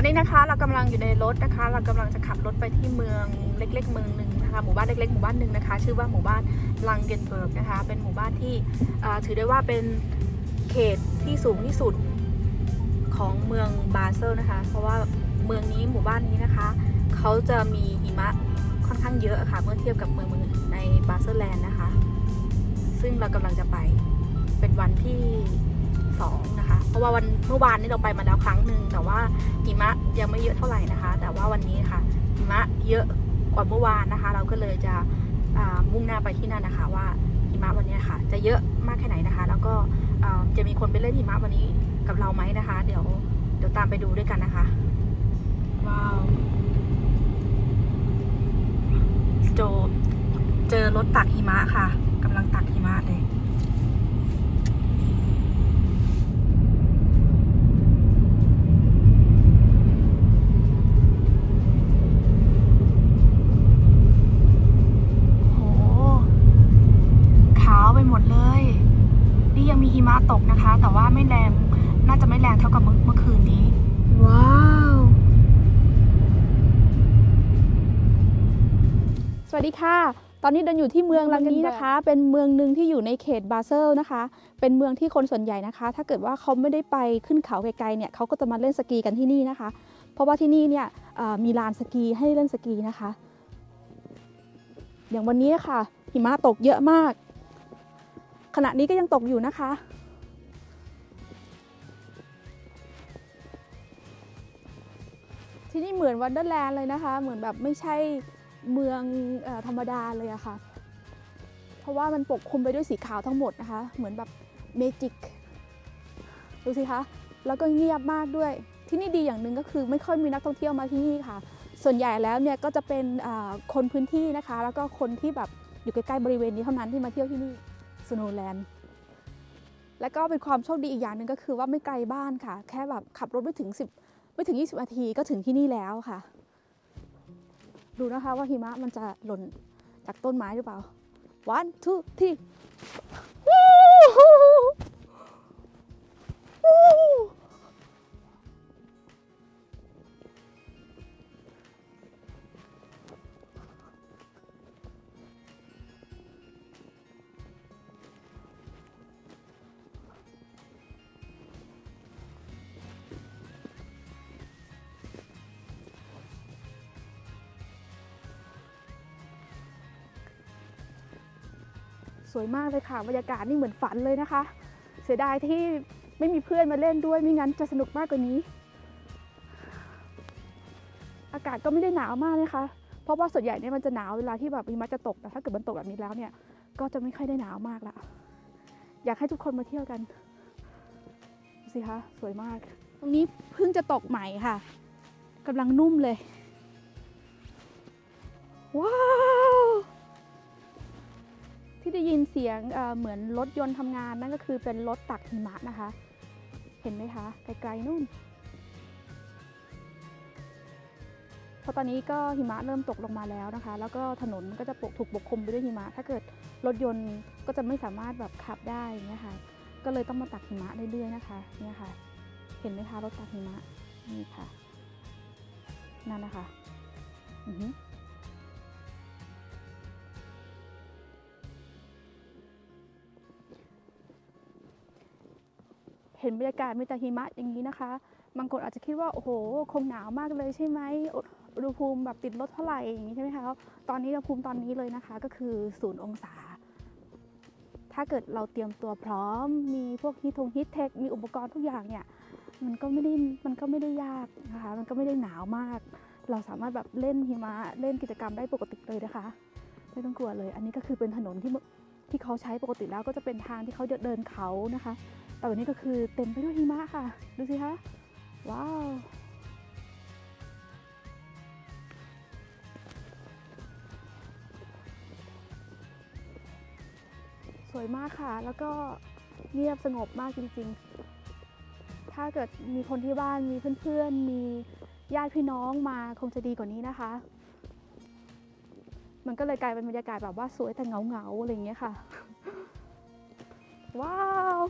อนนี้นะคะเรากำลังอยู่ในรถนะคะ เรากำลังจะขับรถไปที่เมืองเล็ก ๆ เมืองหนึ่งนะคะหมู่บ้านเล็กๆหมู่บ้านหนึ่งนะคะ ชื่อว่าหมู่บ้านลังเกนเบิร์กนะคะ เป็นหมู่บ้านที่ถือได้ว่าเป็นเขตที่สูงที่สุดของเมืองบาเซลนะคะ เพราะว่าเมืองนี้หมู่บ้านนี้นะคะเขาจะมีหิมะค่อนข้างเยอะค่ะเมื่อเทียบกับเมืองอื่นในบาเซลแลนด์นะคะ ซึ่งเรากำลังจะไปเป็นวันที่ สองนะคะ เพราะว่าวันเมื่อวานนี้เราไปมาแล้วครั้งหนึ่งแต่ว่าหิมะยังไม่เยอะเท่าไหร่นะคะ แต่ว่าวันนี้ค่ะหิมะเยอะกว่าเมื่อวานนะคะ เราก็เลยจะอ่ามุ่งหน้าไปที่นั่นนะคะ ว่าหิมะวันนี้ค่ะ จะเยอะมากแค่ไหนนะคะ แล้วก็อ่าจะมีคนไปเล่นหิมะวันนี้กับเราไหมนะคะ เดี๋ยวเดี๋ยวตามไปดูด้วยกันนะคะ ว้าวโจเจอรถตักหิมะค่ะกำลังตักหิมะเลย โห ขาวไปหมดเลย นี่ยังมีหิมะตกนะคะ แต่ว่าไม่แรงน่าจะไม่แรงเท่ากับเมื่อเมื่อคืนนี้ ว้าว สวัสดีค่ะ ตอนนี้เดินอยู่ที่เมืองลังนี้นะคะ เป็นเมืองหนึ่งที่อยู่ในเขตบาเซลนะคะ เป็นเมืองที่คนส่วนใหญ่นะคะ ถ้าเกิดว่าเขาไม่ได้ไปขึ้นเขาไกลๆเนี่ยเขาก็จะมาเล่นสกีกันที่นี่นะคะ เพราะว่าที่นี่เนี่ยเอ่อมีลานสกีให้เล่นสกีนะคะ อย่างวันนี้ค่ะหิมะตกเยอะมาก ขณะนี้ก็ยังตกอยู่นะคะ ที่นี่เหมือนวันเดอร์แลนด์เลยนะคะ เหมือนแบบไม่ใช่เมืองอธรรมดาเลยอะค่ะ เพราะว่ามันปกคลุมไปด้วยสีขาวทั้งหมดนะคะ เหมือนแบบเมจิก ดูสิคะ แล้วก็เงียบมากด้วย ที่นี่ดีอย่างหนึ่งก็คือไม่ค่อยมีนักท่องเที่ยวมาที่นี่ค่ะ ส่วนใหญ่แล้วเนี่ยก็จะเป็นคนพื้นที่นะคะ แล้วก็คนที่แบบอยู่ใกล้ๆบริเวณนี้เท่านั้นที่มาเที่ยวที่นี่ สโนแลนด์และก็เป็นความโชคดีอีกอย่างหนึ่งก็คือว่าไม่ไกลบ้านค่ะ แค่แบบขับรถไม่ถึง 10 ไม่ถึง 20นาทีก็ถึงที่นี่แล้วค่ะ ดูนะคะว่าหิมะมันจะหล่นจากต้นไม้หรือเปล่า one two three สวยมากเลยค่ะบรรยากาศนี่เหมือนฝันเลยนะคะ เสียดายที่ไม่มีเพื่อนมาเล่นด้วยไม่งั้นจะสนุกมากกว่านี้ อากาศก็ไม่ได้หนาวมากนะคะ เพราะว่าส่วนใหญ่เนี่ยมันจะหนาวเวลาที่แบบหิมะจะตกแต่ถ้าเกิดมันตกแบบนี้แล้วเนี่ย ก็จะไม่ค่อยได้หนาวมากละอยากให้ทุกคนมาเที่ยวกันดูสิคะสวยมาก ตรงนี้เพิ่งจะตกใหม่ค่ะกำลังนุ่มเลยว้า ที่ได้ยินเสียงเหมือนรถยนต์ทำงานนั่นก็คือเป็นรถตักหิมะนะคะ เห็นไหมคะ ไกลๆนู่นเพราะตอนนี้ก็หิมะเริ่มตกลงมาแล้วนะคะ แล้วก็ถนนก็จะปกถูกปกคลุมไปด้วยหิมะ ถ้าเกิดรถยนต์ก็จะไม่สามารถแบบขับได้อย่างเงี้ยค่ะ ก็เลยต้องมาตักหิมะเรื่อยๆนะคะเนี่ยค่ะ เห็นไหมคะรถตักหิมะนี่ค่ะนั่นนะคะ อือ เห็นบรรยากาศมีแต่หิมะอย่างนี้นะคะ บางคนอาจจะคิดว่าโอ้โห คงหนาวมากเลยใช่ไหมอุณหภูมิแบบติดลดเท่าไหร่อย่างนี้ใช่ไหมคะ ตอนนี้อุณหภูมิตอนนี้เลยนะคะก็คือศูนย์องศา ถ้าเกิดเราเตรียมตัวพร้อม มีพวกฮีทงฮีทเทค มีอุปกรณ์ทุกอย่างเนี่ย มันก็ไม่ได้ มันก็ไม่ได้ยากนะคะ มันก็ไม่ได้หนาวมาก เราสามารถแบบเล่นหิมะ เล่นกิจกรรมได้ปกติเลยนะคะ ไม่ต้องกลัวเลย อันนี้ก็คือเป็นถนนที่ที่เขาใช้ปกติแล้วก็จะเป็นทางที่เขาเดินเขานะคะ แต่วันนี้ก็คือเต็มไปด้วยหิมะค่ะ ดูสิคะว้าวสวยมากค่ะ แล้วก็เงียบสงบมากจริงๆ ถ้าเกิดมีคนที่บ้าน มีเพื่อนๆ มีญาติพี่น้องมาคงจะดีกว่านี้นะคะ มันก็เลยกลายเป็นบรรยากาศแบบว่าสวยแต่เงาๆอะไรอย่างเงี้ยค่ะ ว้าว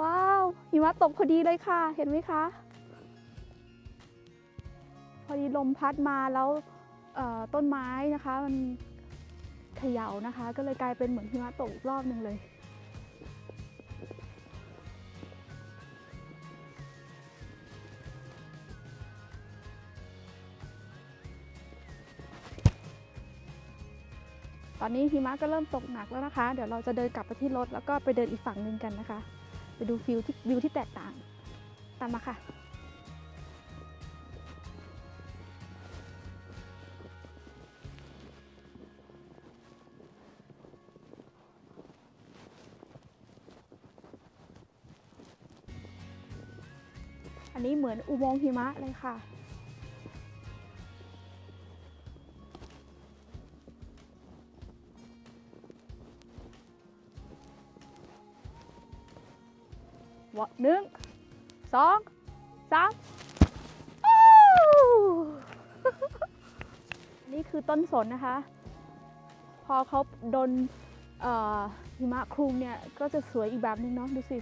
ว้าว หิมะตกพอดีเลยค่ะ เห็นไหมคะ พอดีลมพัดมาแล้วต้นไม้นะคะมันเขย่านะคะ ก็เลยกลายเป็นเหมือนหิมะตกอีกรอบหนึ่งเลย ตอนนี้หิมะก็เริ่มตกหนักแล้วนะคะ เดี๋ยวเราจะเดินกลับไปที่รถแล้วก็ไปเดินอีกฝั่งหนึ่งกันนะคะ ดูฟิวที่วิวที่แตกต่าง ตามมาค่ะ อันนี้เหมือนอุโมงค์หิมะเลยค่ะ วะหนึ่งสองสามอู้นี่คือต้นสนนะคะ พอเขาโดนเอ่อหิมะคลุมเนี่ย ก็จะสวยอีกแบบนึงเนาะดูสิ